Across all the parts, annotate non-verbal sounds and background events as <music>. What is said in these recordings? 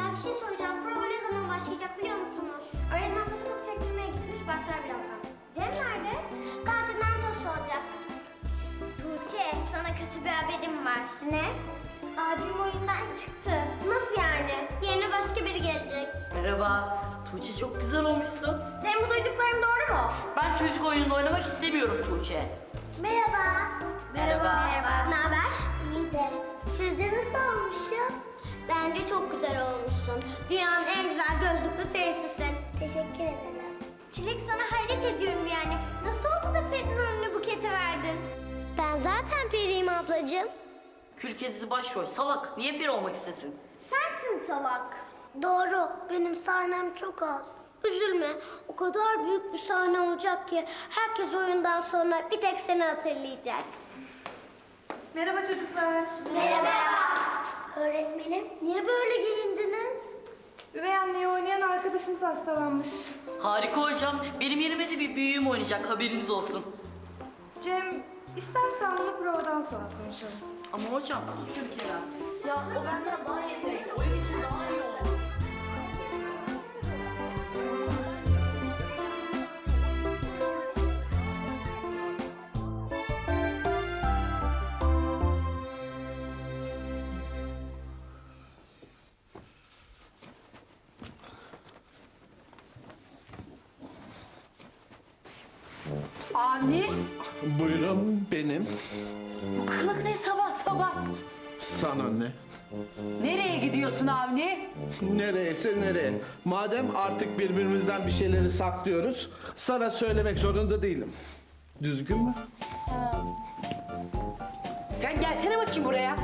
Ya bir şey söyleyeceğim. Prova ne zaman başlayacak biliyor musunuz? Öğretmen fotoğraf çektirmeye gitmiş. Başlar birazdan. Cem nerede? Gazi'den boş olacak. Tuğçe sana kötü bir haberim var. Ne? Abim oyundan çıktı. Nasıl yani? Yerine başka biri gelecek. Merhaba. Tuğçe çok güzel olmuşsun. Cem bu duyduklarım doğru mu? Ben çocuk oyununda oynamak istemiyorum Tuğçe. Merhaba. Merhaba. Merhaba. Ne haber? İyi de. Sizce nasıl olmuşum? Bence çok güzel olmuşsun. Dünyanın en güzel gözlüklü perisisin. Teşekkür ederim. Çilek sana hayret ediyorum yani. Nasıl oldu da perinin önüne buketi verdin? Ben zaten periyim ablacığım. Kül kedisi başrol. Salak. Niye peri olmak istesin? Sensin salak. Doğru. Benim sahnem çok az. Üzülme. O kadar büyük bir sahne olacak ki herkes oyundan sonra bir tek seni hatırlayacak. Merhaba çocuklar. Merhaba. Öğretmenim, niye böyle giyindiniz? Üvey anneyi oynayan arkadaşınız hastalanmış. Harika hocam. Benim yerime de bir büyüğüm oynayacak. Haberiniz olsun. Cem, istersen bunu provadan sonra konuşalım. Ama hocam tut şunu Kerem. Ya o benden daha yetenekli. Oyun için daha iyi olur. Avni, Buyurun benim. bu kılık ne sabah sabah? Sana ne? Nereye gidiyorsun Avni? Nereyse nereye. Madem artık birbirimizden bir şeyleri saklıyoruz, sana söylemek zorunda değilim. Düzgün mü? Sen gelsene bakayım buraya.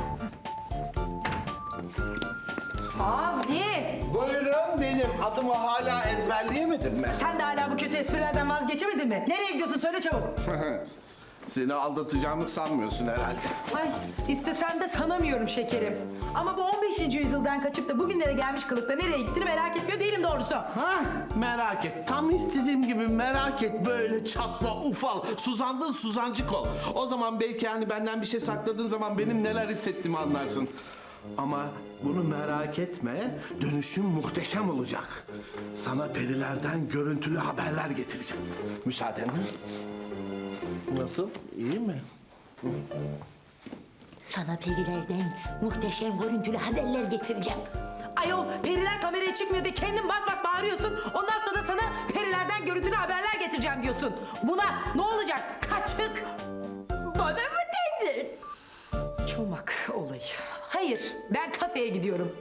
Buyurun benim. Adımı hala ezberleyemedin mi? sen de hala bu kötü esprilerden vazgeçemedin mi? Nereye gidiyorsun söyle çabuk. <laughs> Seni aldatacağımı sanmıyorsun herhalde. Ay, istesen de sanamıyorum şekerim. Ama bu 15. yüzyıldan kaçıp da bugünlere gelmiş kılıkta nereye gittiğini merak etmiyor değilim doğrusu. Ha merak et. Tam istediğim gibi merak et. Böyle çatla ufal. Suzandın suzancık ol. O zaman belki hani benden bir şey sakladığın zaman benim neler hissettiğimi anlarsın. Ama bunu merak etme. Dönüşüm muhteşem olacak. Sana perilerden görüntülü haberler getireceğim. Müsaadenle. Nasıl? İyi mi? Sana perilerden muhteşem görüntülü haberler getireceğim. Ayol periler kameraya çıkmıyor diye kendin bas bas bağırıyorsun. Ondan sonra da sana perilerden görüntülü haberler getireceğim diyorsun. Buna ne olacak? Hayır ben kafeye gidiyorum.